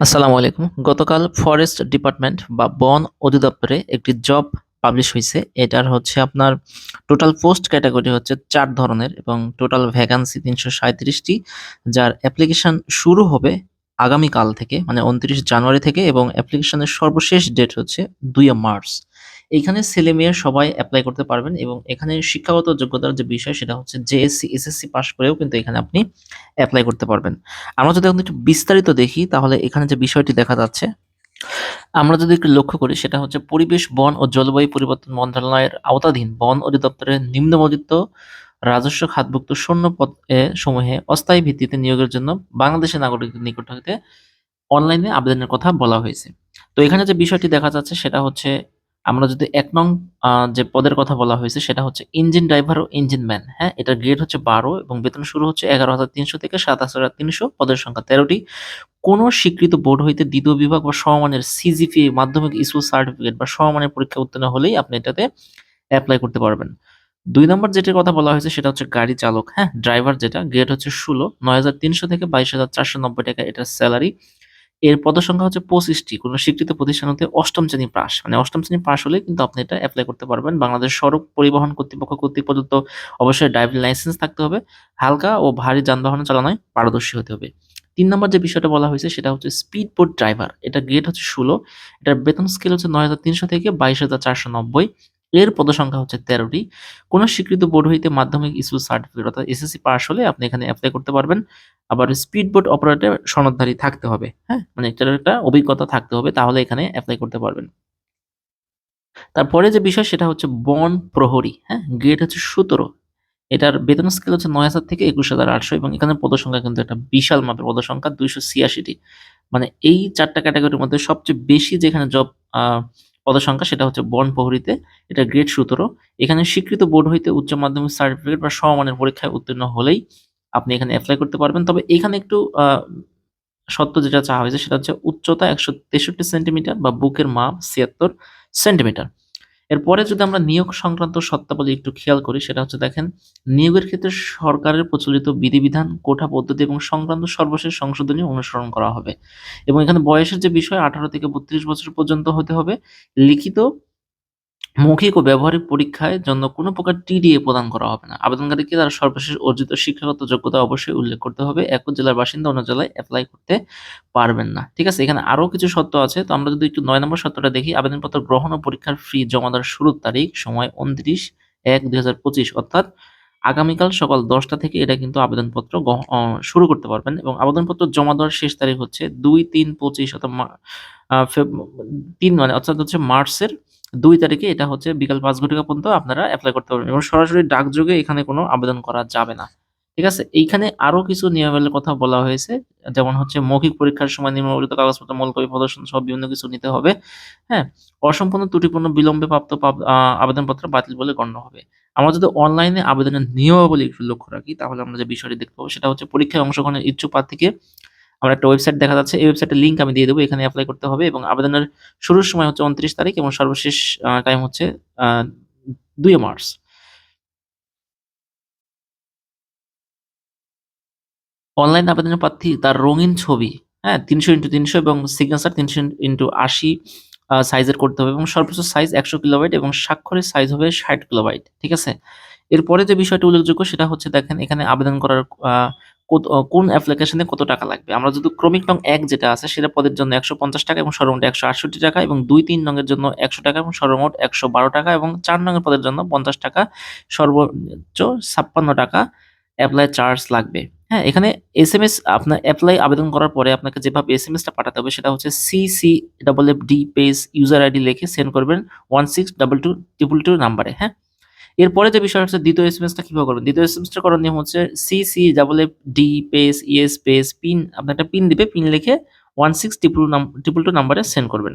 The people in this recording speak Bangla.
আসসালামু আলাইকুম। গতকাল ফরেস্ট ডিপার্টমেন্ট বা বন অধিদপ্তরে একটি জব পাবলিশ হয়েছে। এটার হচ্ছে আপনার টোটাল পোস্ট ক্যাটাগরি হচ্ছে চার ধরনের এবং টোটাল ভ্যাকান্সি তিনশো সাঁত্রিশটি যার অ্যাপ্লিকেশান শুরু হবে আগামীকাল থেকে মানে উনত্রিশ জানুয়ারি থেকে এবং অ্যাপ্লিকেশনের সর্বশেষ ডেট হচ্ছে দুই মার্চ। এইখানে ছেলে মেয়ে সবাই অ্যাপ্লাই করতে পারবেন এবং এখানে শিক্ষাগত যোগ্যতার যে বিষয় সেটা হচ্ছে জেএসসি এসএসসি পাশ করেও কিন্তু এখানে আপনি অ্যাপ্লাই করতে পারবেন। আমরা যদি এখন একটু বিস্তারিত দেখি, তাহলে এখানে যে বিষয়টি দেখা যাচ্ছে, আমরা যদি একটু লক্ষ্য করি, সেটা হচ্ছে পরিবেশ, বন ও জলবায়ু পরিবর্তন মন্ত্রণালয়ের আওতাধীন বন অধিদপ্তরের নিম্নমদিত রাজস্ব খাতভুক্ত শূন্য পদ সমূহে অস্থায়ী ভিত্তিতে নিয়োগের জন্য বাংলাদেশের নাগরিকদের নিকট হতে অনলাইনে আবেদনের কথা বলা হয়েছে। তো এখানে যে বিষয়টি দেখা যাচ্ছে, সেটা হচ্ছে আমরা যদি এক নং যে পদের কথা বলা হয়েছে সেটা হচ্ছে ইঞ্জিন ড্রাইভার ও ইঞ্জিন ম্যান হ্যাঁ? এটার গ্রেড হচ্ছে বারো এবং বেতন শুরু হচ্ছে এগারো হাজার তিনশো থেকে সাতাশ হাজার তিনশো পদের সংখ্যা তেরোটি। কোন স্বীকৃত বোর্ড হইতে দ্বিতীয় বিভাগ বা সমমানের সিজিপি মাধ্যমিক স্কুল সার্টিফিকেট বা সমমানের পরীক্ষা উত্তীর্ণ হলেই আপনি এটাতে অ্যাপ্লাই করতে পারবেন। দুই নম্বর যেটির কথা বলা হয়েছে সেটা হচ্ছে গাড়ি চালক হ্যাঁ? ড্রাইভার যেটা গ্রেড হচ্ছে ষোলো, নয় হাজার তিনশো থেকে বাইশ হাজার চারশো নব্বই টাকা এটার স্যালারি এর পদসংখ্যা হচ্ছে পঁচিশটি। কোনো স্বীকৃত প্রতিষ্ঠান হতে অষ্টম শ্রেণি পাস। মানে অষ্টম শ্রেণি পাস হলে কিন্তু আপনি এটা অ্যাপ্লাই করতে পারবেন। বাংলাদেশ সড়ক পরিবহন কর্তৃপক্ষ কর্তৃক প্রদত্ত অবশ্যই ড্রাইভিং লাইসেন্স থাকতে হবে। হালকা ও ভারী যানবাহন চালানোয় পারদর্শী হতে হবে। তিন নম্বর যে বিষয়টা বলা হয়েছে সেটা হচ্ছে স্পিড বোট ড্রাইভার এটা গ্রেড হচ্ছে ষোলো। এটার বেতন স্কেল হচ্ছে নয় হাজার তিনশো থেকে বাইশ হাজার চারশো নব্বই। এর পদসংখ্যা হচ্ছে তেরোটি। কোনো স্বীকৃত বোর্ড হইতে মাধ্যমিক স্কুল সার্টিফিকেট অর্থাৎ এসএসসি পাস হলে আপনি এখানে অ্যাপ্লাই করতে পারবেন। আবার স্পিড বোট অপারেটর সনদধারী থাকতে হবে হ্যাঁ? মানে এটার একটা অভিজ্ঞতা থাকতে হবে, তাহলে এখানে অ্যাপ্লাই করতে পারবেন। তারপরে যে বিষয়, সেটা হচ্ছে বন প্রহরী হ্যাঁ? গ্রেড হচ্ছে সতেরো, এটার বেতন স্কেল হচ্ছে নয় হাজার থেকে একুশ হাজার আটশো এবং এখানে পদসংখ্যা কিন্তু একটা বিশাল মাপের পদসংখ্যা দুইশো ছিয়াশিটি। মানে এই চারটা ক্যাটাগরির মধ্যে সবচেয়ে বেশি যেখানে জব পদসংখ্যা, সেটা হচ্ছে বন প্রহরীতে, এটা গ্রেড সতেরো। এখানে স্বীকৃত বোর্ড হইতে উচ্চ মাধ্যমিক সার্টিফিকেট বা সমমানের পরীক্ষায় উত্তীর্ণ হলেই আপনি এখানে অ্যাপ্লাই করতে পারবেন। তবে এখানে একটু সত্য যেটা চাওয়া হয়েছে সেটা হচ্ছে উচ্চতা একশো তেষট্টি সেন্টিমিটার বা বুকের মাপ ছিয়াত্তর সেন্টিমিটার। এরপরে যদি আমরা নিয়োগ সংক্রান্ত সত্তাবলী একটু খেয়াল করি, সেটা হচ্ছে দেখেন, নিয়োগের ক্ষেত্রে সরকারের প্রচলিত বিধিবিধান, কোঠা পদ্ধতি এবং সংক্রান্ত সর্বশেষ সংশোধনী অনুসরণ করা হবে। এবং এখানে বয়সের যে বিষয়, আঠারো থেকে বত্রিশ বছর পর্যন্ত হতে হবে। লিখিত মৌখিক ও ব্যবহারিক পরীক্ষায় জন্য কোনো প্রকার টিডিএ প্রদান করা হবে না। আবেদনকারীকে তার সর্বশেষ অর্জিত শিক্ষাগত যোগ্যতা অবশ্যই উল্লেখ করতে হবে। এক জেলার বাসিন্দা অন্য জেলায় অ্যাপ্লাই করতে পারবেন না। ঠিক আছে, এখানে আরও কিছু শর্ত আছে। তো আমরা যদি একটু নয় নম্বর শর্তটা দেখি, আবেদনপত্র গ্রহণ ও পরীক্ষার ফি জমা দেওয়ার শুরুর তারিখ সময় উনত্রিশ এক দুই অর্থাৎ আগামীকাল সকাল দশটা থেকে এটা কিন্তু আবেদনপত্র শুরু করতে পারবেন এবং আবেদনপত্র জমা দেওয়ার শেষ তারিখ হচ্ছে দুই তিন পঁচিশ অর্থাৎ তিন মানে অর্থাৎ হচ্ছে মার্চের দুই তারিখে এটা হচ্ছে বিকাল পাঁচ ঘটিকা পর্যন্ত আপনারা অ্যাপ্লাই করতে পারবেন এবং সরাসরি ডাকযোগে এখানে কোনো আবেদন করা যাবে না। ঠিক আছে? এইখানে আরও কিছু নিয়মাবলীর কথা বলা হয়েছে, যেমন হচ্ছে মৌখিক পরীক্ষার সময় নিম্নবর্ণিত কাগজপত্র মূলকপি প্রদর্শন সব বিভিন্ন কিছু নিতে হবে হ্যাঁ? অসম্পূর্ণ, ত্রুটিপূর্ণ, বিলম্বে প্রাপ্ত আবেদনপত্র বাতিল বলে গণ্য হবে। আমরা যদি অনলাইনে আবেদনের নিয়মাবলী একটু লক্ষ্য রাখি, তাহলে আমরা যে বিষয়টি দেখতে পাবো সেটা হচ্ছে পরীক্ষায় অংশগ্রহণের ইচ্ছুক প্রার্থীকে আমরা একটা ওয়েবসাইট দেখা যাচ্ছে, এই ওয়েবসাইটের লিঙ্ক আমি দিয়ে দেবো, এখানে অ্যাপ্লাই করতে হবে এবং আবেদনের শুরুর সময় হচ্ছে উনত্রিশ তারিখ এবং সর্বশেষ টাইম হচ্ছে দুই মার্চ। অনলাইন আবেদনের প্রার্থী তার রঙিন ছবি হ্যাঁ তিনশো ইন্টু তিনশো এবং সিগনেচার তিনশো ইন্টু আশি সাইজের করতে হবে এবং সর্বোচ্চ সাইজ একশো কিলোবাইট এবং স্বাক্ষরের সাইজ হবে ষাট কিলোবাইট ঠিক আছে? এরপরে যে বিষয়টি উল্লেখযোগ্য সেটা হচ্ছে দেখেন, এখানে আবেদন করার কোন অ্যাপ্লিকেশনে কত টাকা লাগবে? আমরা যদি ক্রমিক নং এক যেটা আছে, সেটা পদের জন্য একশো পঞ্চাশ টাকা এবং সর্বমোট একশো আটষট্টি টাকা এবং দুই তিন নঙের জন্য একশো টাকা এবং সর্বমোট একশো বারো টাকা এবং চার নঙের পদের জন্য পঞ্চাশ টাকা, সর্বোচ্চ ছাপ্পান্ন টাকা অ্যাপ্লাই চার্জ লাগবে। হ্যাঁ এখানে এস এম এস আপনার অ্যাপ্লাই আবেদন করার পরে আপনাকে যেভাবে এস এম এসটা পাঠাতে হবে সেটা হচ্ছে C C double F D space user ID লিখে সেন্ড করবেন one six double two triple two নাম্বারে হ্যাঁ এরপরে যে বিষয় হচ্ছে দ্বিতীয় এস এম এসটা কীভাবে করবেন? দ্বিতীয় এস এম করার নিয়ম হচ্ছে C C double F D space ES space PIN আপনার একটা পিন দিবে পিন লিখে ওয়ান সিক্স ট্রিপল নাম ট্রিপল টু নাম্বারে সেন্ড করবেন।